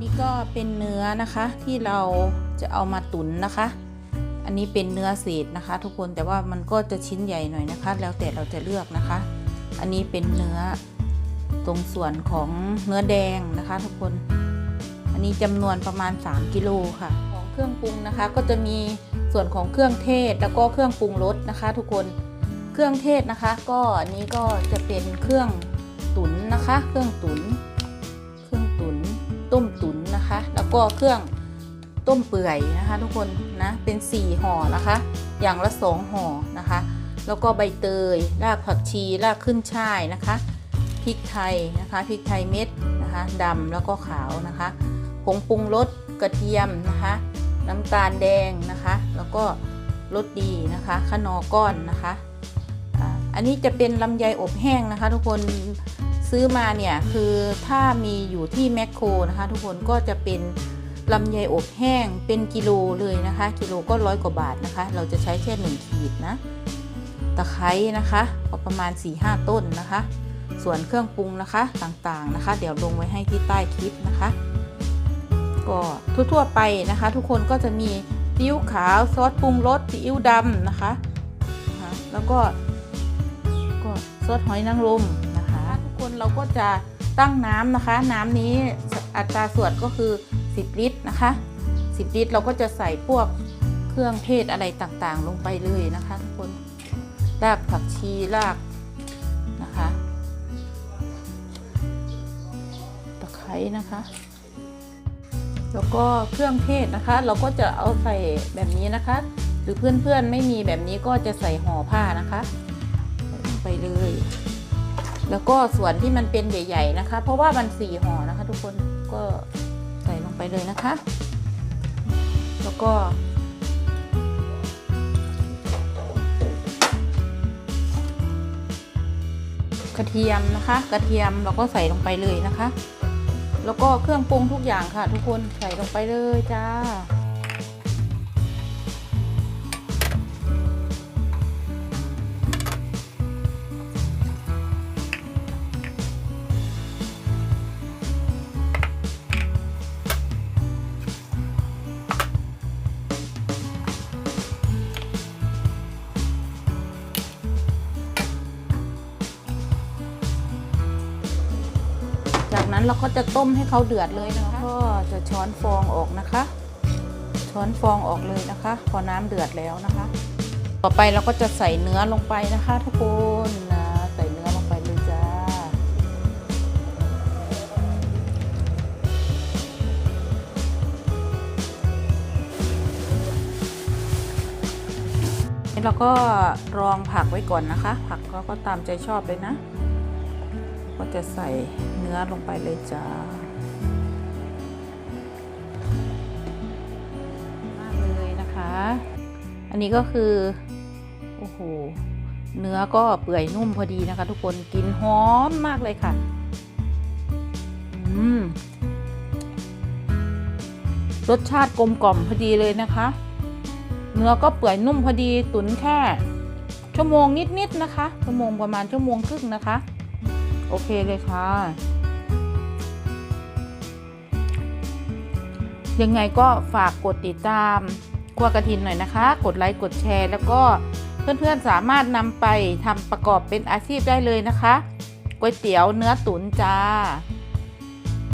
นี่ก็เป็นเนื้อนะคะที่เราจะเอามาตุ๋นนะคะ อันนี้เป็นเนื้อเศษนะคะ ทุกคนแต่ว่ามันก็จะชิ้นใหญ่หน่อยนะคะ แล้วแต่เราจะเลือกนะคะ อันนี้เป็นเนื้อตรงส่วนของเนื้อแดงนะคะ ทุกคน อันนี้จำนวนประมาณ 3กิโลค่ะ ของเครื่องปรุงนะคะ ก็จะมีส่วนของเครื่องเทศแล้วก็เครื่องปรุงรสนะคะ ทุกคนเครื่องเทศนะคะ ก็อันนี้ก็จะเป็นเครื่องตุ๋นนะคะ เครื่องตุนเครื่องตุ๋น ต้มตุ๋นนะคะ แล้วก็เครื่องต้มเปื่อยนะคะทุกคนนะเป็น 4ห่อนะคะ อย่างละ 2ห่อนะคะ แล้วก็ใบเตยรากผักชีรากขึ้นช่ายนะคะพริกไทยนะคะพริกไทยเม็ดนะคะดำแล้วก็ขาวนะคะผงปรุงรสกระเทียมนะคะ น้ำตาลแดงนะคะ แล้วก็รสดีนะคะขนอก้อนนะคะอันนี้จะเป็นลำไยอบแห้งนะคะ ทุกคน ซื้อมาเนี่ยคือถ้ามีอยู่ที่แมคโครนะคะ ทุกคนก็จะเป็นลำไยอบแห้งเป็นกิโลเลยนะคะ กิโลก็ร้อยกว่าบาทนะคะ เราจะใช้แค่หนึ่งขีดนะตะไคร้นะคะก็ประมาณ 4-5 ต้นนะคะ ส่วนเครื่องปรุงนะคะต่างๆนะคะ เดี๋ยวลงไว้ให้ที่ใต้คลิปนะคะ ก็ทั่วๆไปนะคะ ทุกคนก็จะมีซีอิ๊วขาวซอสปรุงรสซีอิ๊วดำนะคะะคะแล้วก็ก็ซอสหอยนางรม คะทุกคนเราก็จะตั้งน้ำนะคะ น้ำนี้อัตราส่วนก็คือ 10 ลิตรนะคะ 10 ลิตรเราก็จะใส่พวกเครื่องเทศอะไรต่างๆ ลงไปเลยนะคะ ทุกคนรากผักชีรากนะคะตะไคร้นะคะ แล้วก็เครื่องเทศนะคะ เราก็จะเอาใส่แบบนี้นะคะ หรือเพื่อนๆไม่มีแบบนี้ก็จะใส่ห่อผ้านะคะใส่ไปเลย แล้วก็ส่วนที่มันเป็นใหญ่ ๆ นะคะ เพราะว่ามันสี่ห่อนะคะ ทุกคนก็ใส่ลงไปเลยนะคะ แล้วก็กระเทียมนะคะ กระเทียมเราก็ใส่ลงไปเลยนะคะ แล้วก็เครื่องปรุงทุกอย่างค่ะ ทุกคนใส่ลงไปเลยจ้า จากนั้นเราก็จะต้มให้เขาเดือดเลยนะคะก็จะช้อนฟองออกนะคะ ช้อนฟองออกเลยนะคะ พอน้ำเดือดแล้วนะคะ ต่อไปเราก็จะใส่เนื้อลงไปนะคะ ทุกคนนะใส่เนื้อลงไปเลยจ้าเราก็รองผักไว้ก่อนนะคะ ผักเราก็ตามใจชอบเลยนะ ก็จะใส่เนื้อลงไปเลยจ้ามากเลยนะคะ อันนี้ก็คือ โอ้โห เนื้อก็เปื่อยนุ่มพอดีนะคะ ทุกคน กินหอมมากเลยค่ะ อืม รสชาติกลมกล่อมพอดีเลยนะคะ เนื้อก็เปื่อยนุ่มพอดี ตุ๋นแค่ชั่วโมงนิดๆนะคะ ชั่วโมงประมาณชั่วโมงครึ่งนะคะ โอเคเลยค่ะ ยังไงก็ฝากกดติดตามครัวกระถินหน่อยนะคะ กดไลค์ กดแชร์ แล้วก็เพื่อนๆสามารถนำไปทำประกอบเป็นอาชีพได้เลยนะคะก๋วยเตี๋ยวเนื้อตุ๋นจ้า